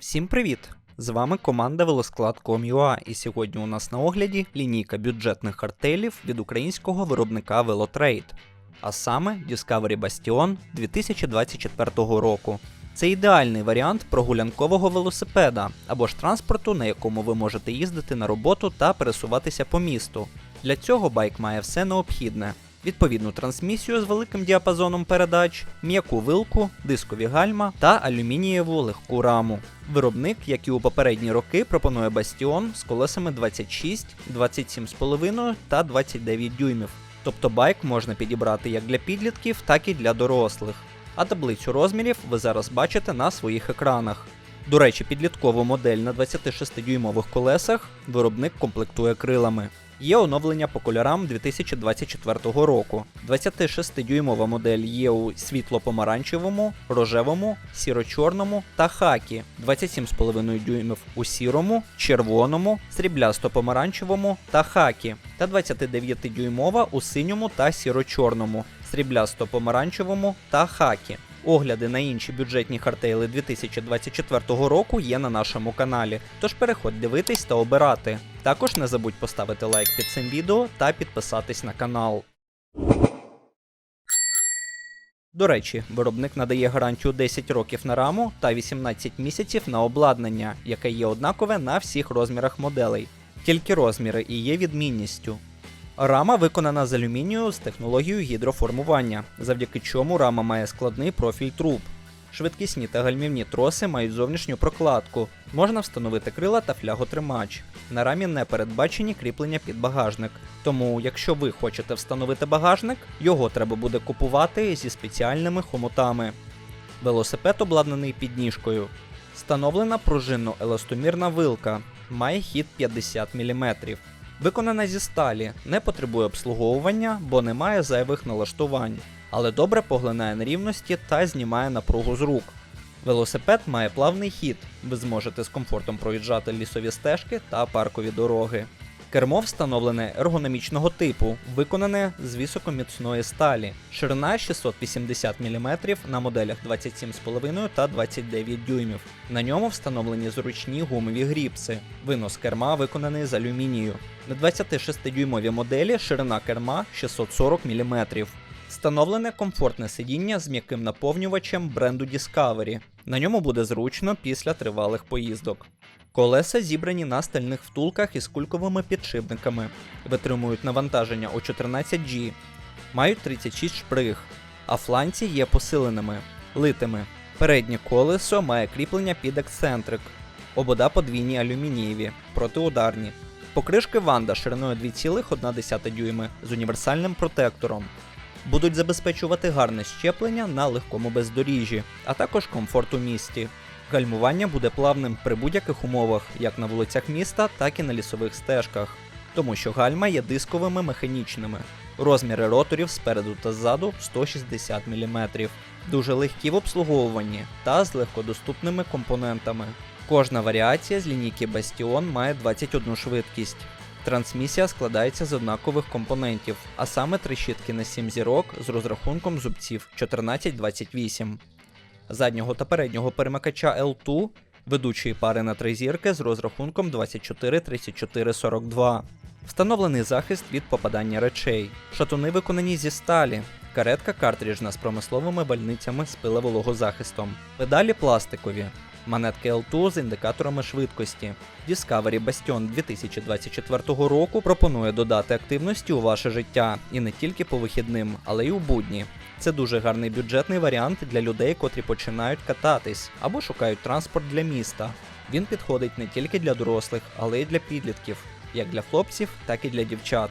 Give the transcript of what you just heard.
Всім привіт! З вами команда Велосклад.com.ua і сьогодні у нас на огляді лінійка бюджетних картелів від українського виробника Velotrade, а саме Discovery Bastion 2024 року. Це ідеальний варіант прогулянкового велосипеда або ж транспорту, на якому ви можете їздити на роботу та пересуватися по місту. Для цього байк має все необхідне: відповідну трансмісію з великим діапазоном передач, м'яку вилку, дискові гальма та алюмінієву легку раму. Виробник, як і у попередні роки, пропонує Bastion з колесами 26, 27,5 та 29 дюймів. Тобто байк можна підібрати як для підлітків, так і для дорослих. А таблицю розмірів ви зараз бачите на своїх екранах. До речі, підліткову модель на 26-дюймових колесах виробник комплектує крилами. Є оновлення по кольорам 2024 року. 26-дюймова модель є у світло-помаранчевому, рожевому, сіро-чорному та хакі, 27,5 дюймів у сірому, червоному, сріблясто-помаранчевому та хакі, та 29-дюймова у синьому та сіро-чорному, сріблясто-помаранчевому та хакі. Огляди на інші бюджетні хартейли 2024 року є на нашому каналі, тож переходь дивитись та обирати. Також не забудь поставити лайк під цим відео та підписатись на канал. До речі, виробник надає гарантію 10 років на раму та 18 місяців на обладнання, яке є однакове на всіх розмірах моделей. Тільки розміри і є відмінністю. Рама виконана з алюмінію з технологією гідроформування, завдяки чому рама має складний профіль труб. Швидкісні та гальмівні троси мають зовнішню прокладку. Можна встановити крила та фляготримач. На рамі не передбачені кріплення під багажник. Тому, якщо ви хочете встановити багажник, його треба буде купувати зі спеціальними хомутами. Велосипед обладнаний підніжкою. Встановлена пружинно-еластомірна вилка. Має хід 50 мм. Виконана зі сталі, не потребує обслуговування, бо не має зайвих налаштувань, але добре поглинає нерівності та знімає напругу з рук. Велосипед має плавний хід, ви зможете з комфортом проїжджати лісові стежки та паркові дороги. Кермо встановлене ергономічного типу, виконане з високоміцної сталі, ширина 680 мм на моделях 27,5 та 29 дюймів. На ньому встановлені зручні гумові гріпси. Винос керма виконаний з алюмінію. На 26-дюймовій моделі ширина керма 640 мм. Встановлене комфортне сидіння з м'яким наповнювачем бренду Discovery. На ньому буде зручно після тривалих поїздок. Колеса зібрані на стальних втулках із кульковими підшипниками, витримують навантаження у 14G, мають 36 шприг, а фланці є посиленими, литими. Переднє колесо має кріплення під ексцентрик, обода подвійні алюмінієві, протиударні. Покришки Ванда шириною 2,1 дюйми з універсальним протектором. Будуть забезпечувати гарне щеплення на легкому бездоріжжі, а також комфорт у місті. Гальмування буде плавним при будь-яких умовах, як на вулицях міста, так і на лісових стежках, тому що гальма є дисковими механічними. Розміри роторів спереду та ззаду 160 мм, дуже легкі в обслуговуванні та з легкодоступними компонентами. Кожна варіація з лінійки Bastion має 21 швидкість. Трансмісія складається з однакових компонентів, а саме три щітки на 7 зірок з розрахунком зубців 14-28 заднього та переднього перемикача L2, ведучої пари на три зірки з розрахунком 24-34-42. Встановлений захист від попадання речей. Шатуни виконані зі сталі. Каретка картриджна з промисловими бальницями з пиловологозахистом. Педалі пластикові. Манетки L2 з індикаторами швидкості. Discovery Bastion 2024 року пропонує додати активності у ваше життя і не тільки по вихідним, але й у будні. Це дуже гарний бюджетний варіант для людей, котрі починають кататись або шукають транспорт для міста. Він підходить не тільки для дорослих, але й для підлітків, як для хлопців, так і для дівчат.